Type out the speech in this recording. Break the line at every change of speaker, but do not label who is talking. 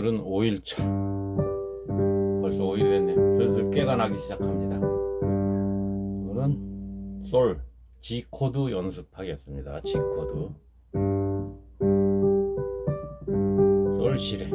오늘은 5일차. 벌써 5일이 됐네요 슬슬 깨가 나기 시작합니다. 오늘은 솔 G 코드 연습하겠습니다. G 코드. 솔 시레